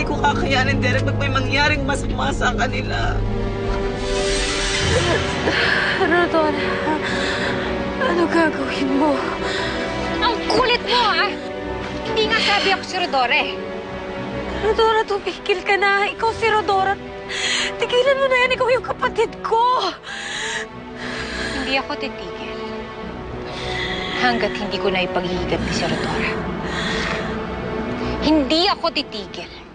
hindi ko kakayanin, Derek, pag may mangyaring masama sa kanila. Rodora, ano gagawin mo? Ang kulit mo, ha? Hindi nga sabi ako si Rodore. Rodora, tumigil ka na. Ikaw si Rodora. Tigilan mo na yan. Ikaw yung kapatid ko. Hindi ako titigil. Hanggat hindi ko na ipaghihigat ni si Rodora. Hindi ako titigil.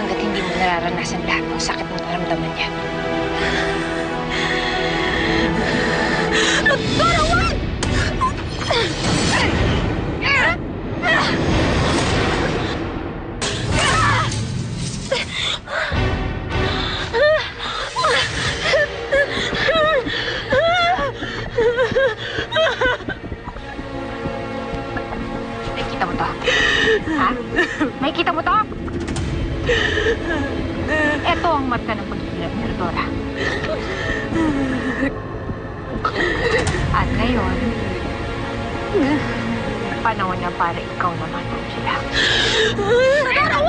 Hanggat hindi mo nararanasan lahat ng sakit na naramdaman niya. Rodora, Ito ang marka ng paghihirap ni Rodora. At ngayon, panahon na para ikaw naman ang sila. Rodora,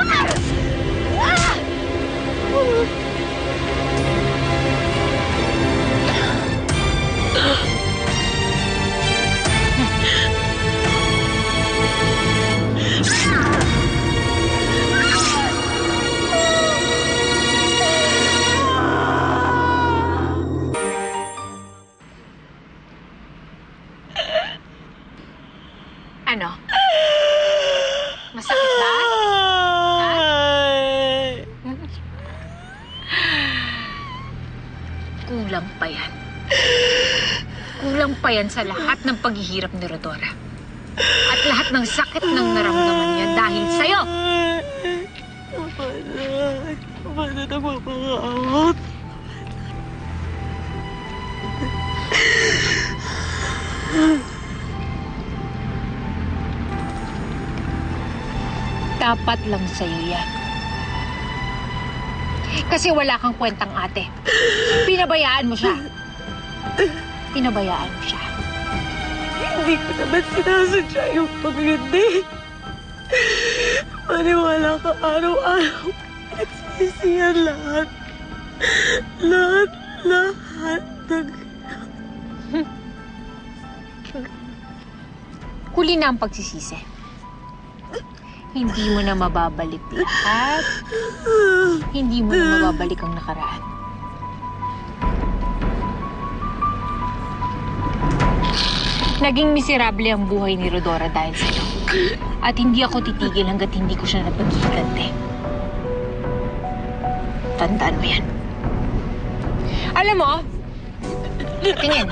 Ano? Masakit ba? Kulang pa yan. Kulang pa yan sa lahat ng paghihirap ni Rodora. At lahat ng sakit ng naramdaman niya dahil sa'yo. Paano? Paano nagpapangaot? Dapat lang sa'yo yan. Kasi wala kang kwentang ate. Pinabayaan mo siya. Pinabayaan mo siya. Hindi ko naman sinasadya yung pag-hindi. Maniwala ka araw-araw. Nagsisiyan lahat. Lahat, lahat ng... Huli na ang pagsisisi. Hindi mo na mababalik lahat. Hindi mo na mababalik ang nakaraan. Naging miserable ang buhay ni Rodora dahil sa'yo. At hindi ako titigil hanggat hindi ko siya napaghihigante. Tandaan mo yan. Alam mo, tingin.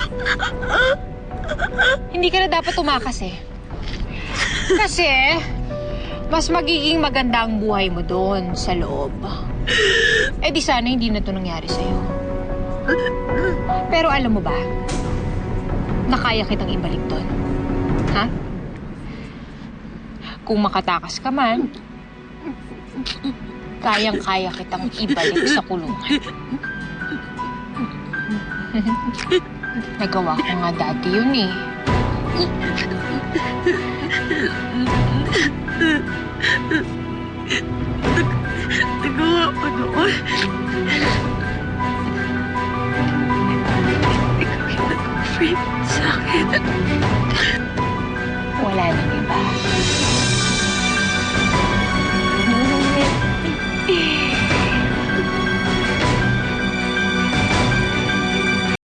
Hindi ka na dapat tumakas eh. Kasi, mas magiging maganda ang buhay mo doon sa loob. Eh di sana hindi na to nangyari sa'yo. Pero alam mo ba, na kaya kitang ibalik doon. Ha? Kung makatakas ka man, kayang-kaya kitang ibalik sa kulungan. Nagawa ko nga dati yun eh. Reeve.